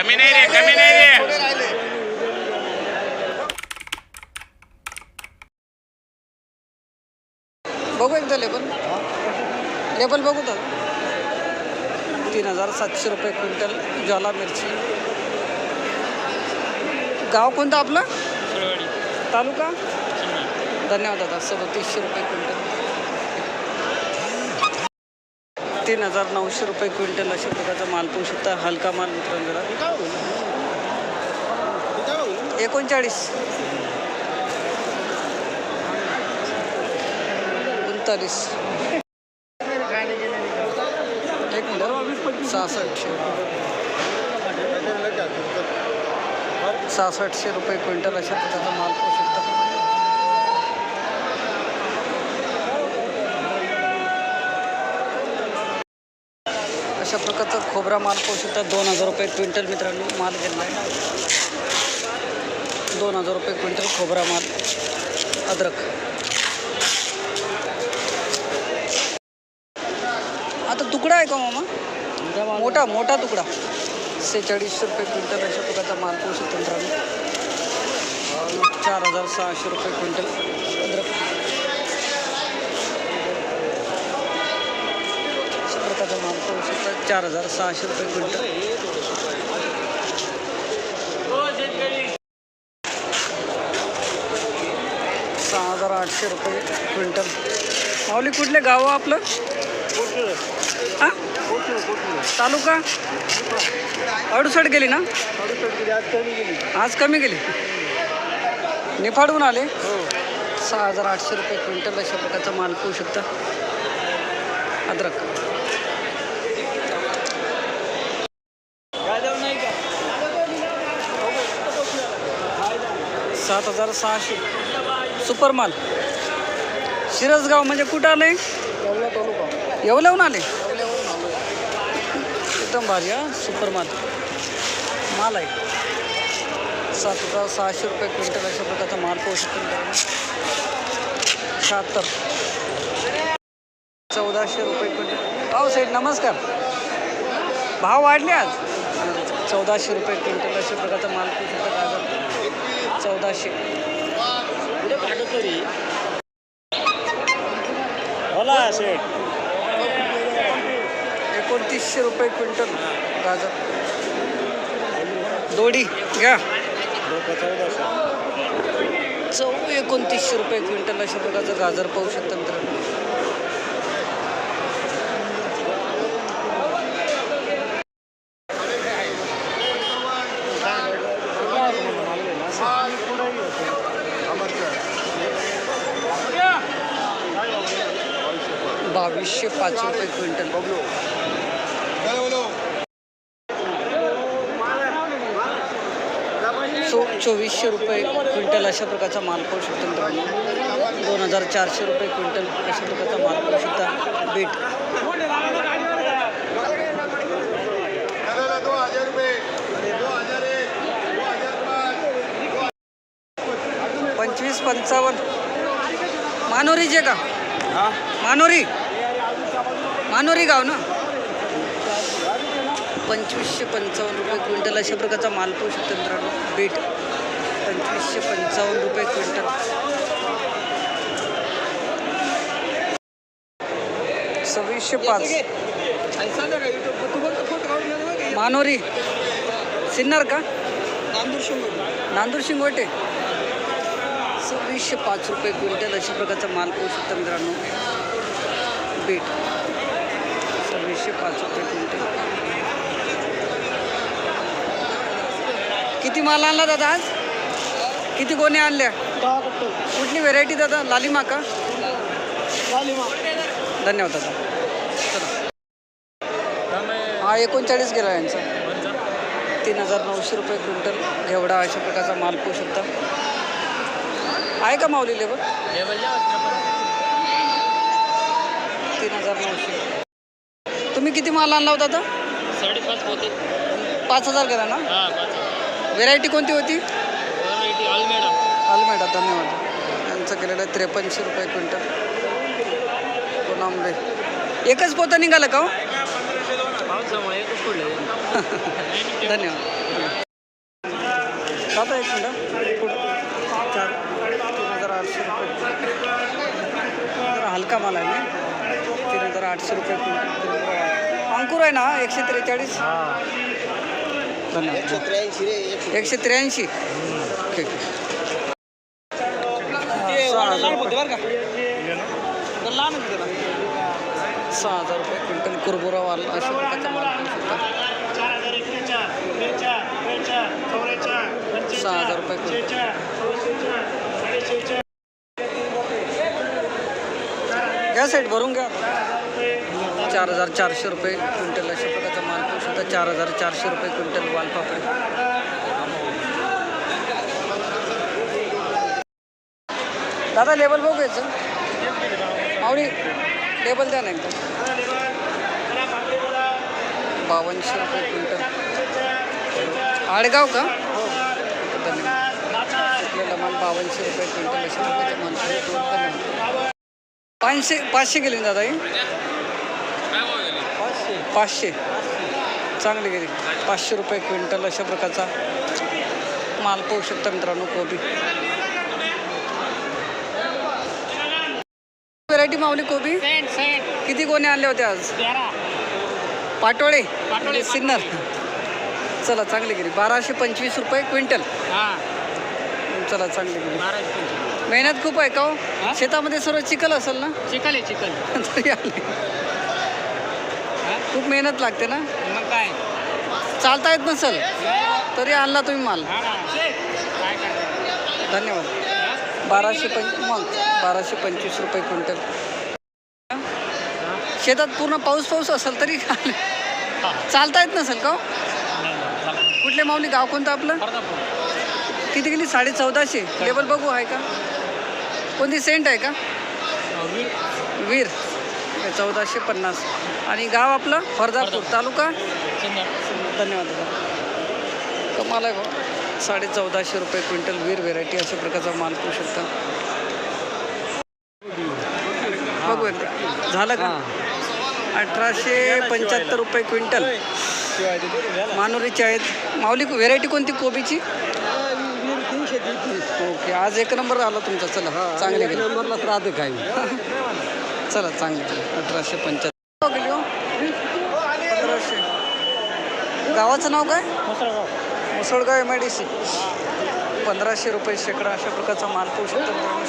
कमी नाही रे कमी नाही रे बघू एकदा लेबल. लेबल बघू तर. तीन हजार सातशे रुपये क्विंटल ज्वाला मिरची. गाव कोणतं आपलं? तालुका? धन्यवाद दादा सदतीसशे रुपये क्विंटल. तीन हजार नऊशे रुपये क्विंटल अशा प्रकारचा माल पाहू शकता हलका माल मित्रांनो जरा. एकोणचाळीस. उनतालीस. एक मिनिट. सहासष्टशे. सहासष्टशे रुपये क्विंटल अशा प्रकारचा माल पाहू शकता अशा प्रकारचा खोबरा माल पाहू शकता. दोन हजार रुपये क्विंटल मित्रांनो माल गेला आहे. दोन हजार रुपये क्विंटल खोबरा माल. अद्रक. आता तुकडा आहे का मामा? मोठा मोठा तुकडा. सेहेचाळीसशे रुपये क्विंटल अशा प्रकारचा माल पाहू शकतो मित्रांनो. चार हजार सहाशे रुपये क्विंटल अद्रक. माल पाहू शकता. चार हजार सहाशे रुपये क्विंटल. सहा हजार आठशे रुपये क्विंटल. माऊली कुठले गाव आपलं? हा? तालुका? अडुसठ गेली ना? आज कमी गेली. निफाडून आले. सहा हजार आठशे रुपये क्विंटल अशा प्रकारचा माल पाहू शकता. अद्रक. सात हजार सहाशे. सुपर माल शिरसगाव म्हणजे कुठं आले येवल्याहून आले एकदम भारी हा सुपर माल माल आहे. सात हजार सहाशे रुपये क्विंटल अशा प्रकारचा माल पाहू शकतो शहात्तर. चौदाशे रुपये क्विंटल. हो साहेब नमस्कार. भाव वाढले आज? चौदाशे रुपये क्विंटल अशा प्रकारचा माल पाहू चौदाशे. एकोणतीसशे रुपये क्विंटल गाजर. दोडी घ्या. चौ एकोणतीसशे रुपये क्विंटल अशा प्रकारचं गाजर पाहू शकता मित्रांनो. बावीसशे पाच रुपये क्विंटल. चो चोवीसशे रुपये क्विंटल अशा प्रकारचा माल पाहू शकतो मित्रांनो. दोन हजार चारशे रुपये क्विंटल अशा प्रकारचा माल पाहू शकता. बीट. पंचवीस पंचावन्न. मानोरीचे का? मानोरी. मानोरी गाव ना? पंचवीसशे पंचावन्न रुपये क्विंटल अशा प्रकारचा माल पाहू शकतो मित्रांनो. बीट पंचवीसशे पंचावन्न रुपये क्विंटल. सव्वीसशे पाच. मानोरी. सिन्नर का? नांदूर शिंगोटे. सव्वीसशे पाच रुपये क्विंटल अशा प्रकारचा माल पाहू शकता मित्रांनो. बीट. रुपये क्विंटल. किती माल आणला दादा आज? किती गोणे आणल्या? कुठली व्हेरायटी दादा? लालिमा का धन्यवाद दादा. हा एकोणचाळीस गेला यांचा. तीन हजार नऊशे रुपये क्विंटल. एवढा अशा प्रकारचा माल पाहू शकता. आहे का माऊली लेबर? तीन हजार नऊशे. तुम्ही किती माल आणला होता आता? साडेपाच होते पाच हजार गेला ना? हा पाच व्हेरायटी कोणती होती? व्हरायटी आलमेडा धन्यवाद. यांचं केलेलं आहे त्रेपन्नशे रुपये क्विंटल. कोणांबे एकच पोतं निघालं का हो? धन्यवाद. दादा एक मिनटं. चार तीन हजार आठशे रुपये. जरा हलका माल आहे ना? तीन हजार आठशे रुपये क्विंटल. अंकुर आहे ना एकशे त्रेचाळीस. एकशे त्र्याऐंशी ठीक सहा हजार रुपये. सहा हजार रुपये क्विंटल कुरबुरा वाल अशा प्रकारचा माल पाहू शकता सहा हजार रुपये क्विंटल. घ्या साईड भरून घ्या. चार हजार चारशे रुपये क्विंटल अशा प्रकारचा माल पाहू शकता. चार हजार चारशे रुपये क्विंटल वालपापडी दादा लेबल बघू याचं. आवडी लेबल द्या ना एकदम बावनशे रुपये क्विंटल. आडगाव का? हो. धन्यवाद माल बावनशे रुपये क्विंटल अशा प्रकारचा माल पाचशे पाचशे गेले दादा हे? पाचशे. चांगली गेली. पाचशे रुपये क्विंटल अशा प्रकारचा माल पाहू शकता मित्रांनो कोबी. व्हरायटी मावली कोबी. किती कोणी आणले होते आज? तेरा. पाटोळे. पाटोळे, सिन्नर. चला चांगली गेली. बाराशे पंचवीस रुपये क्विंटल. हां. चला चांगली गेली. मेहनत खूप आहे का हो? शेतामध्ये सर्व चिखल असेल ना? चिकन आहे चिकन तरी आले. हां खूप मेहनत लागते ना? मग काय? चालता येत नसेल तरी आणला तुम्ही माल. हां ना. काय करणार? धन्यवाद. बाराशे पंच मग बाराशे पंचवीस रुपये क्विंटल. शेतात पूर्ण पाऊस पाऊस असेल तरी. चालता येत नसेल का हो? कुठले माऊली गाव कोणतं आपलं? किती गेली? साडे चौदाशे. लेबल बघू आहे का? कोणती सेंट आहे का? वीर. चौदाशे पन्नास. आणि गाव आपलं फरदापूर तालुका? धन्यवाद. दादा कमाल आहे भाऊ साडे चौदाशे रुपये क्विंटल वीर व्हेरायटी अशा प्रकारचा माल पाहू शकता. बघू एकदा झालं का? अठराशे पंच्याहत्तर रुपये क्विंटल. मानुरीचे आहेत. माऊली व्हेरायटी कोणती कोबीची? ओके आज एक नंबर आला तुमचा. चला चांगले गेले. नंबरलाच राहते काही. चला चांगले. गेले अठराशे पंच्याहत्तर. पंधराशे गावाचं नाव काय? Musalgaon. M I D C पंधराशे रुपये शेकडा अशा प्रकारचा माल पाहू शकतो मित्रांनो.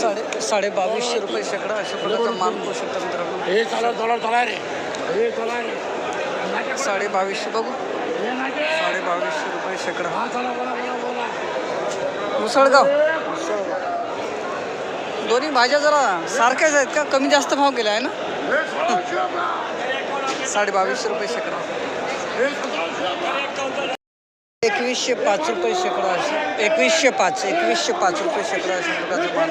साडे साडे बावीसशे रुपये शेकडा अशा प्रकारचा माल पाहू शकता मित्रांनो. साडे बावीसशे बघू. साडे बावीसशे रुपये शेकडा. हा मुसळगाव. दोन्ही भाज्या जरा सारख्याच आहेत का? कमी जास्त भाव गेला आहे ना? साडे बावीसशे रुपये शेकडा. एकवीसशे पाच रुपये शेकडा असे एकवीसशे पाच एकवीसशे पाच रुपये शेकडा अशा प्रकारचा माल.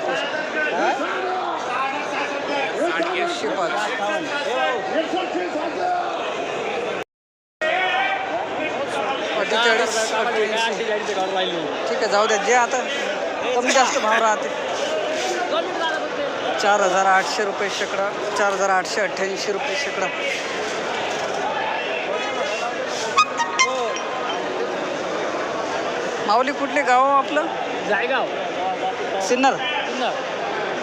एकवीसशे पाच. अठ्ठेचाळीस ठीक आहे जाऊ द्या जे आता कमी जास्त भाव राहते चार हजार आठशे रुपये शेकडा चार हजार आठशे अठ्ठ्याऐंशी रुपये शेकडा माऊली कुठले गाव आपलं जायगाव सिन्नर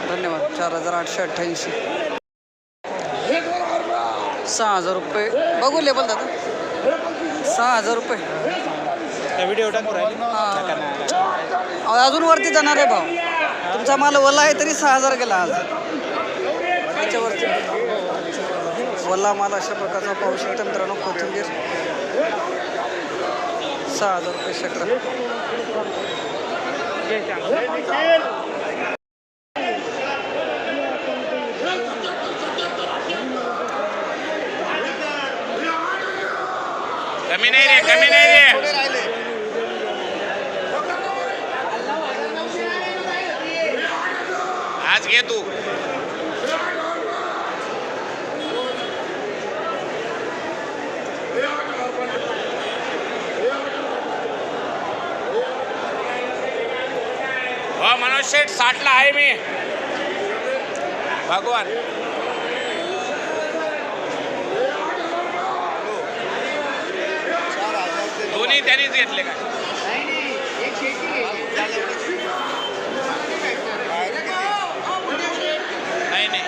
धन्यवाद चार हजार आठशे अठ्ठ्याऐंशी सहा हजार रुपये बघू लेबल दादा सहा हजार रुपये. व्हिडिओ टाकू राहिले? अहो, अजून वरती जाणार आहे भाव तुमचा माल ओला आहे तरी सहा हजार गेला आज. त्याच्यावरती वल्ला माल अशा प्रकारचा पाहू शकता मित्रांनो कोथिंबीर. सहा हजार रुपये शेकडा. कमी नाही रे कमी नाही रे. आज घे तू. हो, मनोज शेठ साठला आहे मी. भगवान. त्यांनीच घेतले का नाही नाही.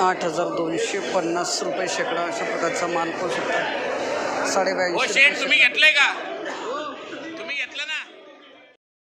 आठ हजार दोनशे पन्नास रुपये शेकडा अशा प्रकारचा माल पाहू शकता साडे हो शेठ तुम्ही घेतलंय का?